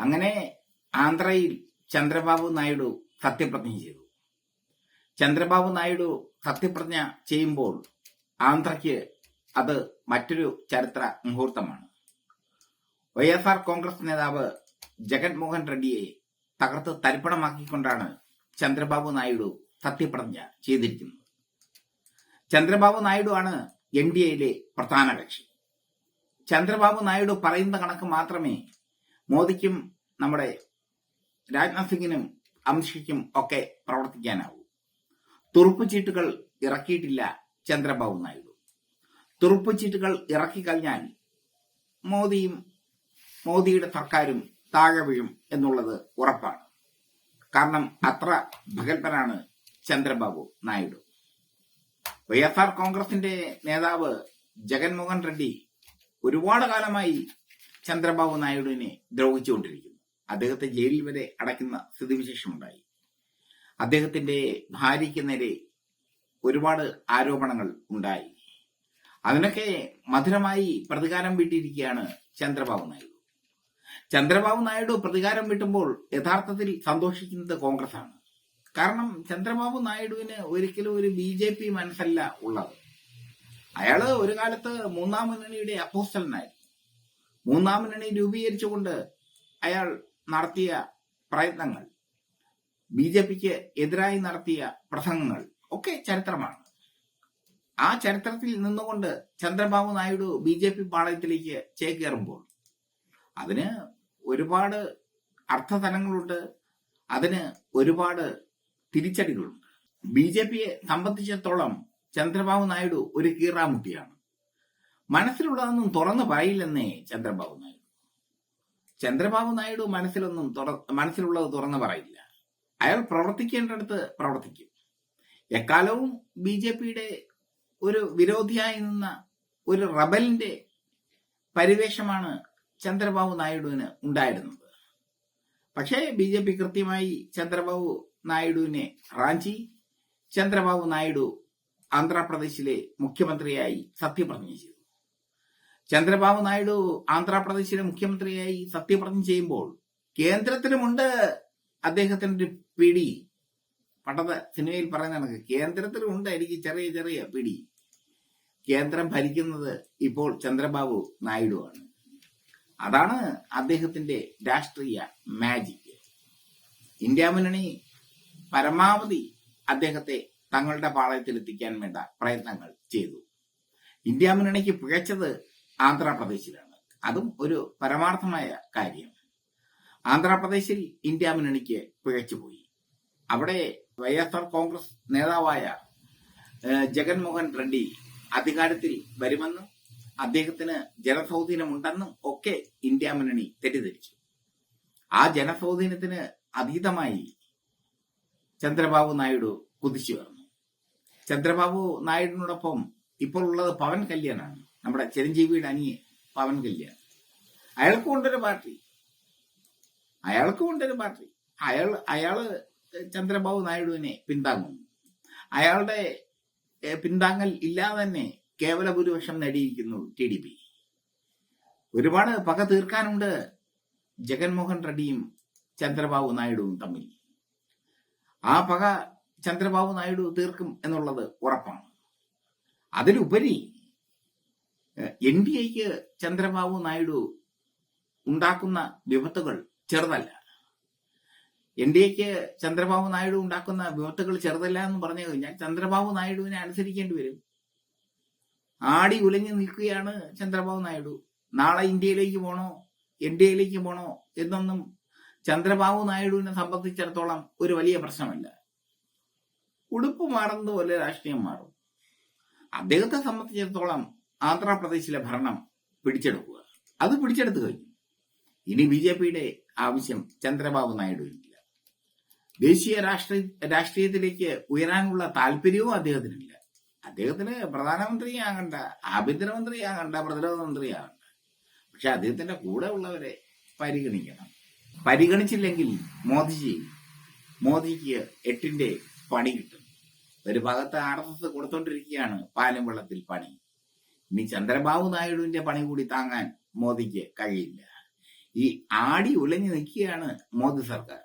അങ്ങനെ ആന്ധ്രയിൽ ചന്ദ്രബാബു നായിഡു സത്യപ്രതിജ്ഞ ചെയ്തു. ചന്ദ്രബാബു നായിഡു സത്യപ്രതിജ്ഞ ചെയ്യുമ്പോൾ ആന്ധ്രയ്ക്ക് അത് മറ്റൊരു ചരിത്ര മുഹൂർത്തമാണ്. വൈ എസ് ആർ കോൺഗ്രസ് നേതാവ് ജഗൻമോഹൻ റെഡ്ഡിയെ തകർത്ത് തരിപ്പണമാക്കിക്കൊണ്ടാണ് ചന്ദ്രബാബു നായിഡു സത്യപ്രതിജ്ഞ ചെയ്തിരിക്കുന്നത്. ചന്ദ്രബാബു നായിഡു ആണ് എൻ ഡി എയിലെ പ്രധാന കക്ഷി. ചന്ദ്രബാബു നായിഡു പറയുന്ന കണക്ക് മാത്രമേ മോദിക്കും നമ്മുടെ രാജ്നാഥ് സിംഗിനും അമിത്ഷയ്ക്കും ഒക്കെ പ്രവർത്തിക്കാനാവൂ. തുറുപ്പുചീട്ടുകൾ ഇറക്കിയിട്ടില്ല ചന്ദ്രബാബു നായിഡു. തുറുപ്പുചീട്ടുകൾ ചീട്ടുകൾ ഇറക്കിക്കഴിഞ്ഞാൽ മോദിയും മോദിയുടെ സർക്കാരും താഴെ വീഴും എന്നുള്ളത് ഉറപ്പാണ്. കാരണം അത്ര ഭഗൽപനാണ് Chandrababu Naidu. Y S R കോൺഗ്രസിന്റെ നേതാവ് ജഗൻമോഹൻ റെഡ്ഡി ഒരുപാട് കാലമായി ചന്ദ്രബാബു നായിഡുവിനെ ദ്രോഹിച്ചുകൊണ്ടിരിക്കുന്നു. അദ്ദേഹത്തെ ജയിലിൽ വരെ അടയ്ക്കുന്ന സ്ഥിതിവിശേഷമുണ്ടായി. അദ്ദേഹത്തിന്റെ ഭാര്യയ്ക്ക് നേരെ ഒരുപാട് ആരോപണങ്ങൾ ഉണ്ടായി. അതിനൊക്കെ മധുരമായി പ്രതികാരം വീട്ടിയിരിക്കുകയാണ് ചന്ദ്രബാബു നായിഡു. ചന്ദ്രബാബു നായിഡു പ്രതികാരം വീട്ടുമ്പോൾ യഥാർത്ഥത്തിൽ സന്തോഷിക്കുന്നത് കോൺഗ്രസ് ആണ് കാരണം ചന്ദ്രബാബു നായിഡുവിന് ഒരിക്കലും ഒരു ബി ജെ പി മനസ്സല്ല ഉള്ളത്. അയാൾ ഒരു കാലത്ത് മൂന്നാം മുന്നണിയുടെ അപ്പോസ്റ്റലനായിരുന്നു. മൂന്നാം മുന്നണി രൂപീകരിച്ചുകൊണ്ട് അയാൾ നടത്തിയ പ്രയത്നങ്ങൾ ബി ജെ പിക്ക് എതിരായി നടത്തിയ പ്രസംഗങ്ങൾ ഒക്കെ ചരിത്രമാണ്. ആ ചരിത്രത്തിൽ നിന്നുകൊണ്ട് Chandrababu Naidu B J P പാളയത്തിലേക്ക് ചേക്കേറുമ്പോൾ അതിന് ഒരുപാട് അർത്ഥതലങ്ങളുണ്ട് അതിന് ഒരുപാട് തിരിച്ചടികളുണ്ട്. ബി ജെ പിയെ സംബന്ധിച്ചിടത്തോളം ചന്ദ്രബാബു നായിഡു ഒരു കീറാമുട്ടിയാണ്. മനസ്സിലുള്ളതൊന്നും തുറന്നു പറയില്ലെന്നേ ചന്ദ്രബാബു നായിഡു. ചന്ദ്രബാബു നായിഡു മനസ്സിലൊന്നും തുറ- മനസ്സിലുള്ളത് തുറന്നു പറയില്ല. അയാൾ പ്രവർത്തിക്കേണ്ടടുത്ത് പ്രവർത്തിക്കും. എക്കാലവും ബി ജെ പിയുടെ ഒരു വിരോധിയായി നിന്ന ഒരു റബലിന്റെ പരിവേഷമാണ് ചന്ദ്രബാബു നായിഡുവിന് ഉണ്ടായിരുന്നത്. പക്ഷേ ബി ജെ പി കൃത്യമായി ചന്ദ്രബാബു നായിഡുവിനെ റാഞ്ചി ചന്ദ്രബാബു നായിഡു ആന്ധ്രാപ്രദേശിലെ മുഖ്യമന്ത്രിയായി സത്യപ്രതിജ്ഞ ചെയ്തു. ചന്ദ്രബാബു നായിഡു ആന്ധ്രാപ്രദേശിലെ മുഖ്യമന്ത്രിയായി സത്യപ്രതിജ്ഞ ചെയ്യുമ്പോൾ കേന്ദ്രത്തിലുമുണ്ട് അദ്ദേഹത്തിന്റെ പിടി. പണ്ടത്തെ സിനിമയിൽ പറയുന്ന കണക്ക് കേന്ദ്രത്തിലുമുണ്ട് എനിക്ക് ചെറിയ ചെറിയ പിടി. കേന്ദ്രം ഭരിക്കുന്നത് ഇപ്പോൾ ചന്ദ്രബാബു നായിഡു ആണ് അതാണ് അദ്ദേഹത്തിന്റെ രാഷ്ട്രീയ മാജിക് ഇന്ത്യ മുന്നണി പരമാവധി അദ്ദേഹത്തെ തങ്ങളുടെ പാളയത്തിൽ എത്തിക്കാൻ വേണ്ട പ്രയത്നങ്ങൾ ചെയ്തു. ഇന്ത്യ മുന്നണിക്ക് പിഴച്ചത് ആന്ധ്രാപ്രദേശിലാണ്. അതും ഒരു പരമാർത്ഥമായ കാര്യം. ആന്ധ്രാപ്രദേശിൽ ഇന്ത്യ മുന്നണിക്ക് പിഴച്ചുപോയി അവിടെ വൈ എസ് ആർ കോൺഗ്രസ് നേതാവായ ജഗൻമോഹൻ റെഡ്ഡി അധികാരത്തിൽ വരുമെന്നും അദ്ദേഹത്തിന് ജനസ്വാധീനമുണ്ടെന്നും ഒക്കെ ഇന്ത്യ മുന്നണി തെറ്റിദ്ധരിച്ചു. ആ ജനസ്വാധീനത്തിന് അതീതമായി ചന്ദ്രബാബു നായിഡു കുതിച്ചു വന്നു ചന്ദ്രബാബു നായിഡുവിനോടൊപ്പം ഇപ്പോൾ ഉള്ളത് പവൻ കല്യാണാണ്. നമ്മുടെ ചിരഞ്ജീവിയുടെ അനിയെ പവൻ കല്യാൺ. അയാൾക്കും ഉണ്ടൊരു പാർട്ടി. അയാൾക്കും ഉണ്ടൊരു പാർട്ടി. അയാൾ അയാൾ ചന്ദ്രബാബു നായിഡുവിനെ പിന്താങ്ങുന്നു അയാളുടെ പിന്താങ്ങൽ ഇല്ലാതെ തന്നെ കേവല ഭൂരിപക്ഷം നേടിയിരിക്കുന്നു ടി ഡി പി. ഒരുപാട് പക തീർക്കാനുണ്ട് ജഗൻമോഹൻ റെഡ്ഡിയും ചന്ദ്രബാബു നായിഡുവും തമ്മിൽ. ആ പക ചന്ദ്രബാബു നായിഡു തീർക്കും എന്നുള്ളത് ഉറപ്പാണ്. അതിലുപരി എൻ ഡി എക്ക് ചന്ദ്രബാബു നായിഡു ഉണ്ടാക്കുന്ന വിപത്തുകൾ ചെറുതല്ല. എൻ ഡി എക്ക് ചന്ദ്രബാബു നായിഡു ഉണ്ടാക്കുന്ന വിപത്തുകൾ ചെറുതല്ല എന്ന് പറഞ്ഞു കഴിഞ്ഞാൽ ചന്ദ്രബാബു നായിഡുവിനെ അനുസരിക്കേണ്ടി വരും. ആടി ഉലഞ്ഞു നിൽക്കുകയാണ് ചന്ദ്രബാബു നായിഡു. നാളെ ഇന്ത്യയിലേക്ക് പോണോ? എൻ ഡി എയിലേക്ക് പോണോ? എന്നൊന്നും ചന്ദ്രബാബു നായിഡുവിനെ സംബന്ധിച്ചിടത്തോളം ഒരു വലിയ പ്രശ്നമല്ല. ഉടുപ്പ് മാറുന്നത് പോലെ രാഷ്ട്രീയം മാറും. അദ്ദേഹത്തെ സംബന്ധിച്ചിടത്തോളം ആന്ധ്രാപ്രദേശിലെ ഭരണം പിടിച്ചെടുക്കുക. അത് പിടിച്ചെടുത്തു കഴിഞ്ഞു. ഇനി ബി ജെ പിയുടെ ആവശ്യം ചന്ദ്രബാബു നായിഡുവിനില്ല. ദേശീയ രാഷ്ട്രീയ രാഷ്ട്രീയത്തിലേക്ക് ഉയരാനുള്ള താല്പര്യവും അദ്ദേഹത്തിനില്ല. അദ്ദേഹത്തിന് പ്രധാനമന്ത്രിയാകണ്ട ആഭ്യന്തരമന്ത്രിയാകണ്ട പ്രതിരോധ മന്ത്രിയാകണ്ട പക്ഷെ അദ്ദേഹത്തിന്റെ കൂടെ ഉള്ളവരെ പരിഗണിക്കണം. പരിഗണിച്ചില്ലെങ്കിൽ മോദിജി മോദിക്ക് എട്ടിന്റെ പണി കിട്ടും. ഒരു ഭാഗത്ത് ആർ എസ് എസ് കൊടുത്തോണ്ടിരിക്കുകയാണ് പാലും വെള്ളത്തിൽ പണി. ഇനി ചന്ദ്രബാബു നായിഡുവിന്റെ പണി കൂടി താങ്ങാൻ മോദിക്ക് കഴിയില്ല. ഈ ആടി ഉലഞ്ഞു നിൽക്കുകയാണ് മോദി സർക്കാർ.